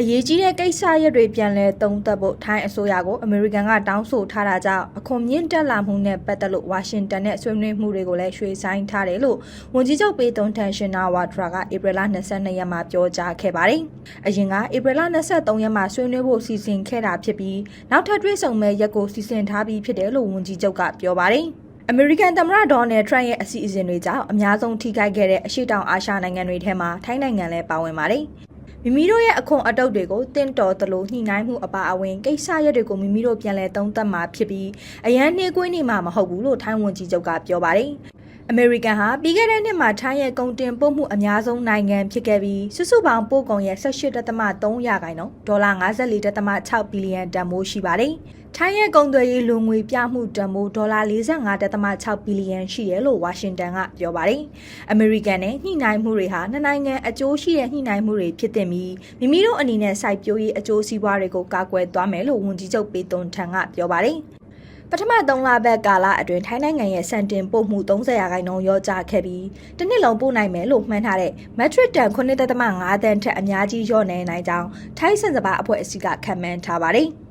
အရေးကြီးတဲ့ကိစ္စရပ်တွေပြန်လည်သုံးသပ်ဖို့ထိုင်းအစိုးရကိုအမေရိကန်ကတောင်းဆိုထားတာကြောင့်အခွန်မြင့်တက်လာမှုနဲ့ပတ်သက်လို့ဝါရှင်တန်နဲ့ဆွေးနွေးမှုတွေကိုလည်းရွှေ့ဆိုင်းထားတယ်လို့ဝန်ကြီးချုပ်ပေတုန်ထန်ရှင်နာဝါဒရာကဧပြီလ22ရက်မှာပြောကြားခဲ့ပါတယ်။အရင်ကဧပြီလ23ရက်မှာဆွေးနွေးဖို့စီစဉ်ခဲ့တာဖြစ်ပြီးနောက်ထပ်တွေ့ဆုံမဲ့ရက်ကိုစီစဉ်ထားပြီးဖြစ်တယ်လို့ဝန်ကြီးချုပ်ကပြောပါတယ်။အမေရိကန်သမ္မတဒေါ်နယ်ထရန့်ရဲ့အစီအစဉ်တွေကြောင့်အများဆုံးထိခိုက်ခဲ့တဲ့အရှေ့တောင်အာရှနိုင်ငံတွေထဲမှာထိုင်းနိုင်ငံလည်းပါဝင်ပါတယ်။ မိမိတို့ရဲ့အခွန်အတုပ်တွေကိုတင့်တော်သလိုညှိနှိုင်းမှုအပါအဝင်ကိစ္စရပ်တွေကိုမိမိတို့ပြန်လည်သုံးသပ်မှာဖြစ်ပြီးအရန်နှေးကွေးနေမှာမဟုတ်ဘူးလို့ထိုင်းဝန်ကြီးချုပ်ကပြောပါတယ်။ အမေရိကန်ဟာပြီးခဲ့တဲ့နှစ်မှာထိုင်းရဲ့ကုန်တင်ပို့မှုအများဆုံးနိုင်ငံဖြစ်ခဲ့ပြီးစုစုပေါင်းပို့ကုန်ရဲ့18.3ရာခိုင်နှုန်းဒေါ်လာ54.6ဘီလီယံတန်ဖိုးရှိပါတယ်။ထိုင်းရဲ့ကုန်သွယ်ရေးလူငွေပြမှုတန်ဖိုးဒေါ်လာ45.6ဘီလီယံရှိတယ်လို့ဝါရှင်တန်ကပြောပါတယ်။အမေရိကန်နဲ့ညှိနှိုင်းမှုတွေဟာနှစ်နိုင်ငံအကျိုးရှိတဲ့ညှိနှိုင်းမှုတွေဖြစ်တဲ့ပြီးမိမိတို့အနေနဲ့စိုက်ပျိုးရေးအကျိုးစီးပွားတွေကိုကာကွယ်သွားမယ်လို့ဝန်ကြီးချုပ်ပေတုန်ထန်ကပြောပါတယ်။ ပထမ3လပတ်ကာလအတွင်းထိုင်းနိုင်ငံရဲ့စံတင်ပို့မှု30ရာခိုင်နှုန်းရောကျခဲ့ပြီးတစ်နှစ်လုံးပို့နိုင်မယ်လို့မှန်းထားတဲ့ metric ton 9.5တန်ထက်အများကြီးလျော့နေနိုင်ကြောင်းထိုင်းစံစပါအဖွဲ့အစည်းကခန့်မှန်းထားပါတယ်။